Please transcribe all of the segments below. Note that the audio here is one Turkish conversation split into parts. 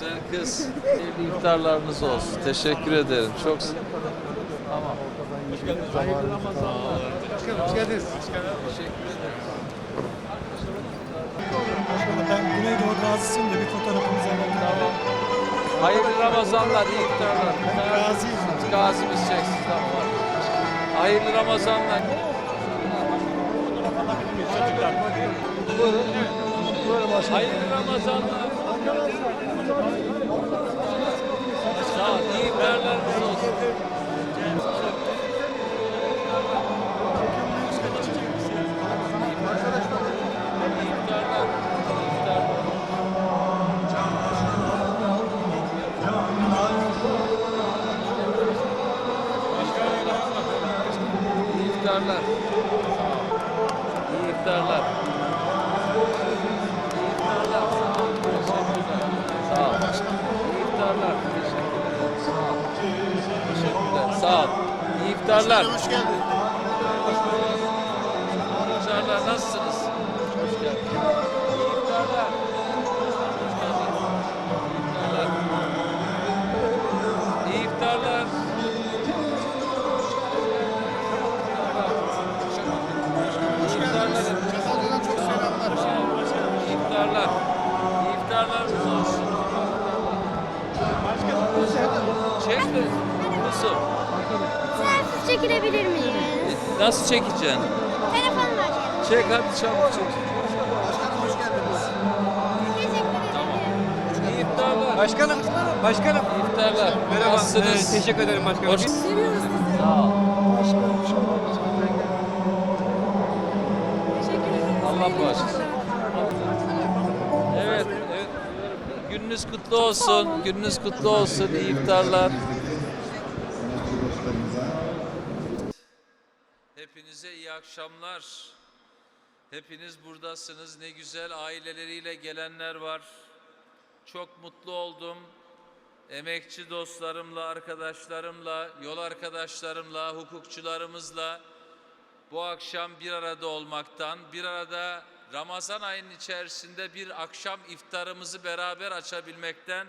Güzel kız. Hayırlı iftarlarınız olsun. Teşekkür ederim. Çok sağ Tamam. Hayırlı Ramazanlar. Hoş geldiniz. Teşekkür ederim. Başkanım ben Güneydoğu Gazi'siyim de bir fotoğrafımızı alalım. Tamam. Hayırlı Ramazanlar, iyi iftarlar. Gazi'yim. Gazimiz çeksin. Tamam. Hayırlı Ramazanlar. Hayırlı Ramazanlar. Sağ ol. İyi iftarlarınız olsun. İftarlar. İyi iftarlar. Hoş geldin. İftarlar. Nasılsınız? Hoş geldin. İyi iftarlar. Hoş geldiniz. Çatalca'dan çok selamlar. İyi iftarlar. İyi iftarlarınız olsun. Çekme. Nasıl? Selfie çekilebilir miyiz? Nasıl çekeceksin? Telefonla çek. Çek hadi çabuk çek. Hoş geldiniz. Teşekkür ederim. İyi iftarlar. Başkanım, başkanım. İyi iftarlar. Merhaba. Nasılsınız? Evet, teşekkür ederim başkanım. Hoş Seviyoruz sizi. Sağ ol. Teşekkür ederim. Allah bağışlasın. Evet, evet. Gününüz kutlu olsun. Gününüz kutlu olsun. İyi iftarlar. Hepinize iyi akşamlar. Hepiniz buradasınız. Ne güzel aileleriyle gelenler var. Çok mutlu oldum. Emekçi dostlarımla, arkadaşlarımla, yol arkadaşlarımla, hukukçularımızla bu akşam bir arada olmaktan, bir arada Ramazan ayının içerisinde bir akşam iftarımızı beraber açabilmekten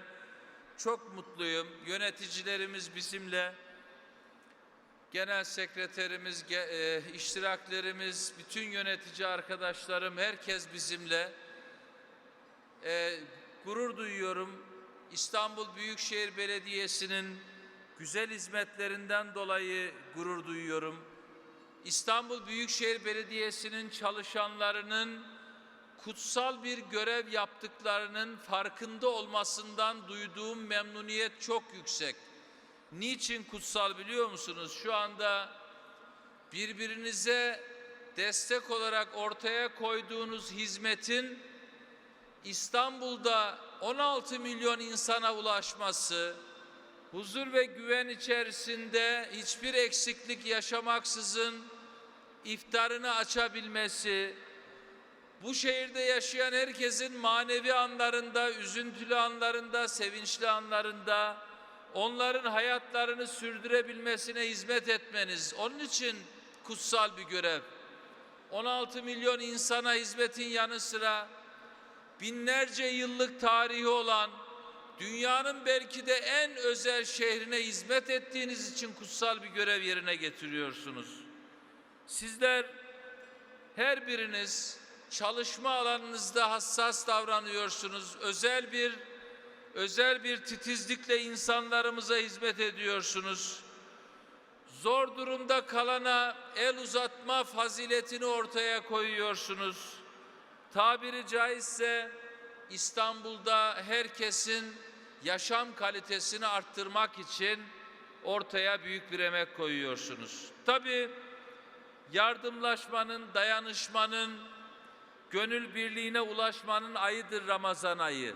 çok mutluyum. Yöneticilerimiz bizimle, genel sekreterimiz, e, iştiraklerimiz, bütün yönetici arkadaşlarım, herkes bizimle. E, gurur duyuyorum. İstanbul Büyükşehir Belediyesi'nin güzel hizmetlerinden dolayı gurur duyuyorum. İstanbul Büyükşehir Belediyesi'nin çalışanlarının kutsal bir görev yaptıklarının farkında olmasından duyduğum memnuniyet çok yüksek. Niçin kutsal biliyor musunuz? Şu anda birbirinize destek olarak ortaya koyduğunuz hizmetin İstanbul'da 16 milyon insana ulaşması, huzur ve güven içerisinde hiçbir eksiklik yaşamaksızın iftarını açabilmesi, bu şehirde yaşayan herkesin manevi anlarında, üzüntülü anlarında, sevinçli anlarında onların hayatlarını sürdürebilmesine hizmet etmeniz. Onun için kutsal bir görev. 16 milyon insana hizmetin yanı sıra binlerce yıllık tarihi olan dünyanın belki de en özel şehrine hizmet ettiğiniz için kutsal bir görev yerine getiriyorsunuz. Sizler her biriniz çalışma alanınızda hassas davranıyorsunuz. Özel bir özel bir titizlikle insanlarımıza hizmet ediyorsunuz. Zor durumda kalana el uzatma faziletini ortaya koyuyorsunuz. Tabiri caizse İstanbul'da herkesin yaşam kalitesini arttırmak için ortaya büyük bir emek koyuyorsunuz. Tabii yardımlaşmanın, dayanışmanın, gönül birliğine ulaşmanın ayıdır Ramazan ayı.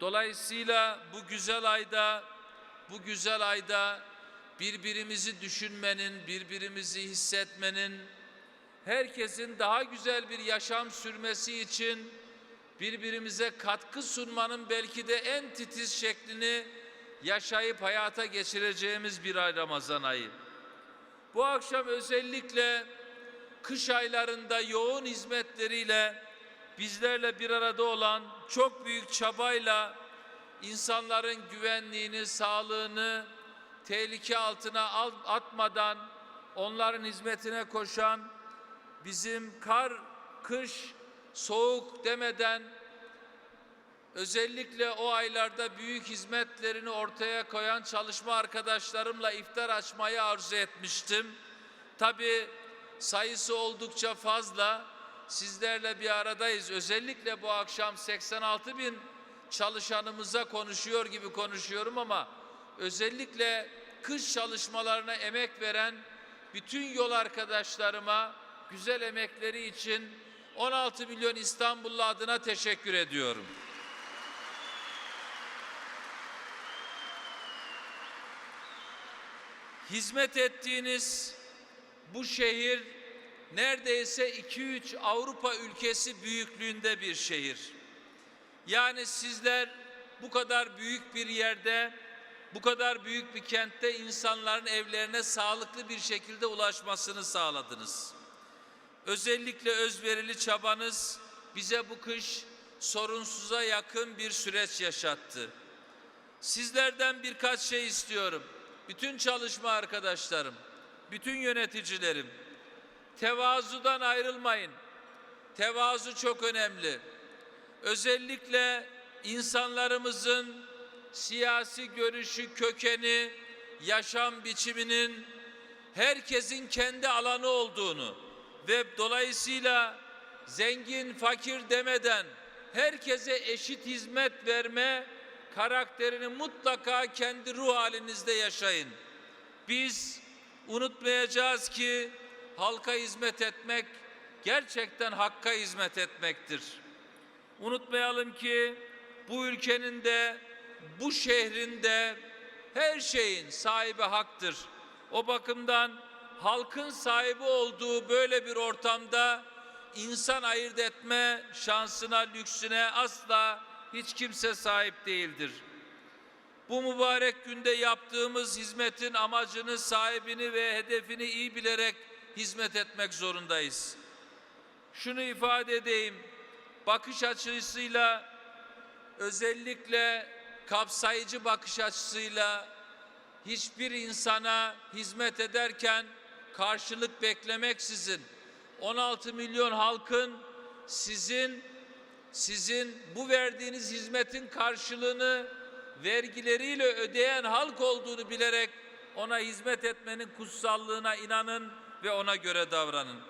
Dolayısıyla bu güzel ayda, bu güzel ayda birbirimizi düşünmenin, birbirimizi hissetmenin, herkesin daha güzel bir yaşam sürmesi için birbirimize katkı sunmanın belki de en titiz şeklini yaşayıp hayata geçireceğimiz bir ay Ramazan ayı. Bu akşam özellikle kış aylarında yoğun hizmetleriyle bizlerle bir arada olan çok büyük çabayla insanların güvenliğini, sağlığını tehlike altına al- atmadan onların hizmetine koşan bizim kar, kış, soğuk demeden özellikle o aylarda büyük hizmetlerini ortaya koyan çalışma arkadaşlarımla iftar açmayı arzu etmiştim. Tabii sayısı oldukça fazla. Sizlerle bir aradayız. Özellikle bu akşam 86 bin çalışanımıza konuşuyor gibi konuşuyorum ama özellikle kış çalışmalarına emek veren bütün yol arkadaşlarıma güzel emekleri için 16 milyon İstanbullu adına teşekkür ediyorum. Hizmet ettiğiniz bu şehir neredeyse 2-3 Avrupa ülkesi büyüklüğünde bir şehir. Yani sizler bu kadar büyük bir yerde, bu kadar büyük bir kentte insanların evlerine sağlıklı bir şekilde ulaşmasını sağladınız. Özellikle özverili çabanız bize bu kış sorunsuza yakın bir süreç yaşattı. Sizlerden birkaç şey istiyorum. Bütün çalışma arkadaşlarım, bütün yöneticilerim, tevazudan ayrılmayın. Tevazu çok önemli. Özellikle insanlarımızın siyasi görüşü, kökeni, yaşam biçiminin herkesin kendi alanı olduğunu ve dolayısıyla zengin, fakir demeden herkese eşit hizmet verme karakterini mutlaka kendi ruh halinizde yaşayın. Biz unutmayacağız ki halka hizmet etmek gerçekten hakka hizmet etmektir. Unutmayalım ki bu ülkenin de bu şehrin de her şeyin sahibi haktır. O bakımdan halkın sahibi olduğu böyle bir ortamda insan ayırt etme şansına, lüksüne asla hiç kimse sahip değildir. Bu mübarek günde yaptığımız hizmetin amacını, sahibini ve hedefini iyi bilerek hizmet etmek zorundayız. Şunu ifade edeyim. Bakış açısıyla özellikle kapsayıcı bakış açısıyla hiçbir insana hizmet ederken karşılık beklemeksizin 16 milyon halkın sizin sizin bu verdiğiniz hizmetin karşılığını vergileriyle ödeyen halk olduğunu bilerek ona hizmet etmenin kutsallığına inanın ve ona göre davranın.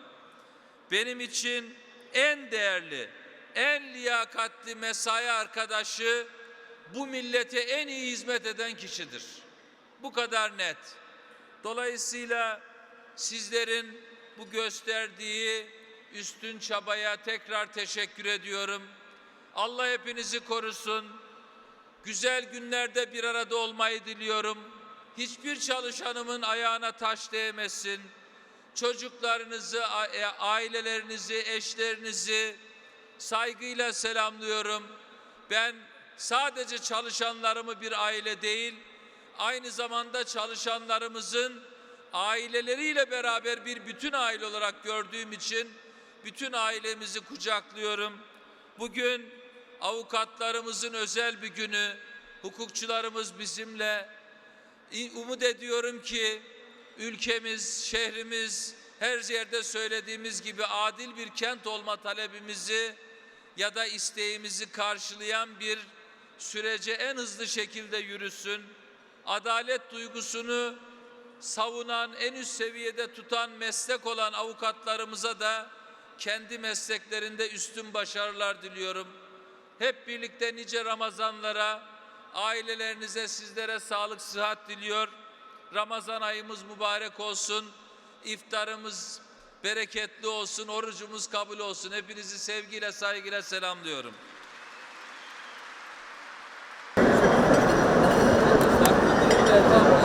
Benim için en değerli, en liyakatli mesai arkadaşı bu millete en iyi hizmet eden kişidir. Bu kadar net. Dolayısıyla sizlerin bu gösterdiği üstün çabaya tekrar teşekkür ediyorum. Allah hepinizi korusun. Güzel günlerde bir arada olmayı diliyorum. Hiçbir çalışanımın ayağına taş değmesin. Çocuklarınızı, e, ailelerinizi, eşlerinizi saygıyla selamlıyorum. Ben sadece çalışanlarımı bir aile değil, aynı zamanda çalışanlarımızın aileleriyle beraber bir bütün aile olarak gördüğüm için bütün ailemizi kucaklıyorum. Bugün avukatlarımızın özel bir günü, hukukçularımız bizimle. Umut ediyorum ki ülkemiz, şehrimiz her yerde söylediğimiz gibi adil bir kent olma talebimizi ya da isteğimizi karşılayan bir sürece en hızlı şekilde yürüsün. Adalet duygusunu savunan, en üst seviyede tutan meslek olan avukatlarımıza da kendi mesleklerinde üstün başarılar diliyorum. Hep birlikte nice Ramazanlara, ailelerinize, sizlere sağlık, sıhhat diliyor. Ramazan ayımız mübarek olsun. İftarımız bereketli olsun, orucumuz kabul olsun. Hepinizi sevgiyle, saygıyla selamlıyorum. Allahu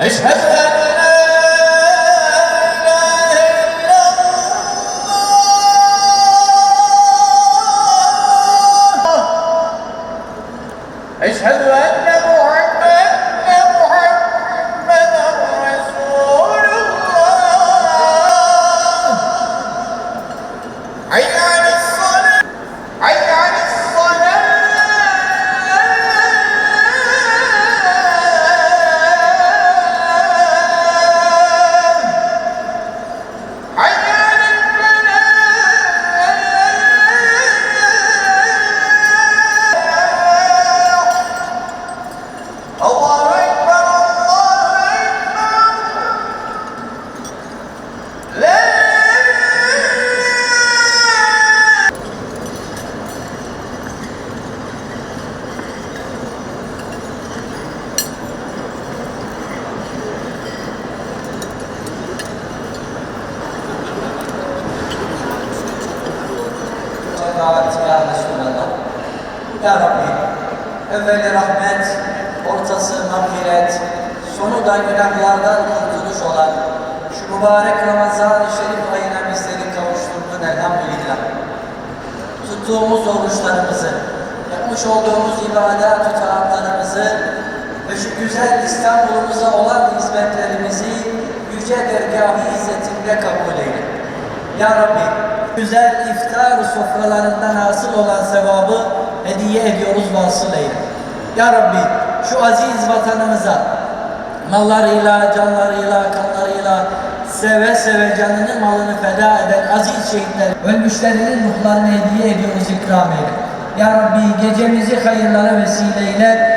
أشهد أن أشهد أن محمد محمد رسول الله. حي على نعم. Salavat ya Resulallah. Ya Rabbi, evveli rahmet, ortası mağfiret, sonu da günahlardan kurtuluş olan şu mübarek Ramazan-ı Şerif ayına bizleri kavuşturdun elhamdülillah. Tuttuğumuz oruçlarımızı, yapmış olduğumuz ibadet tutanaklarımızı ve şu güzel İstanbul'umuza olan hizmetlerimizi yüce dergâh-ı kabul eyle. Ya Rabbi, güzel iftar sofralarından hasıl olan sevabı hediye ediyoruz vasıl eyle. Ya Rabbi, şu aziz vatanımıza mallarıyla, canlarıyla, kanlarıyla seve seve canını malını feda eden aziz şehitler, ölmüşlerinin ruhlarını hediye ediyoruz ikram eyle. Ya Rabbi gecemizi hayırlara vesile